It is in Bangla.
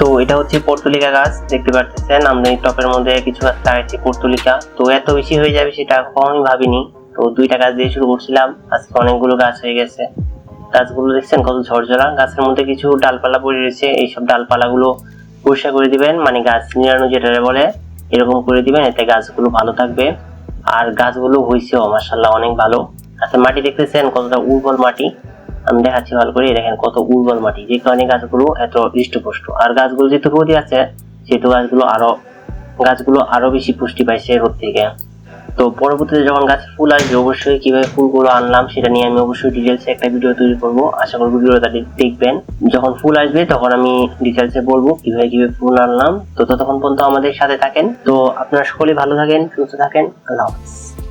তো এটা হচ্ছে পর্তুলিকা গাছ, দেখতে পাচ্ছেন আমরা এই টপের মধ্যে কিছু গাছ লাগাইছি, পর্তুলিকা। তো এত বেশি হয়ে যাবে সেটা কখনোই ভাবিনি। তো দুইটা গাছ দিয়ে শুরু করছিলাম। আজকে অনেকগুলো গাছ হয়ে গেছে। গাছগুলো দেখছেন কত ঝরঝরা। গাছের মধ্যে কিছু ডালপালা পড়ে রয়েছে। এইসব ডালপালাগুলো পরিষ্কার করে দিবেন। মানে গাছ নিড়ানো যেটা বলে, এরকম করে দিবেন। এতে গাছগুলো ভালো থাকবে। আর গাছগুলো হয়েছেও মাসাল্লাহ অনেক ভালো। আচ্ছা মাটি দেখতেছেন কতটা উর্বর মাটি। আমি দেখাচ্ছি ভালো করে, দেখেন কত উর্বর মাটি। যে কারণে গাছগুলো এত হৃষ্টপুষ্ট। আর গাছগুলো যেহেতু রোদে আছে, সেহেতু গাছগুলো আরও গাছগুলো আরও বেশি পুষ্টি পাইছে রোদ থেকে। তো পরবর্তীতে যখন গাছে ফুল আসবে, অবশ্যই কীভাবে ফুলগুলো আনলাম সেটা নিয়ে আমি অবশ্যই ডিটেলসে একটা ভিডিও তৈরি করব। আশা করব ভিডিওটা দেখবেন। যখন ফুল আসবে, তখন আমি ডিটেলসে বলব কীভাবে কীভাবে ফুল আনলাম। তো ততক্ষণ পর্যন্ত আমাদের সাথে থাকেন। তো আপনারা সকলে ভালো থাকেন, সুস্থ থাকেন। আল্লাহ হাফিজ।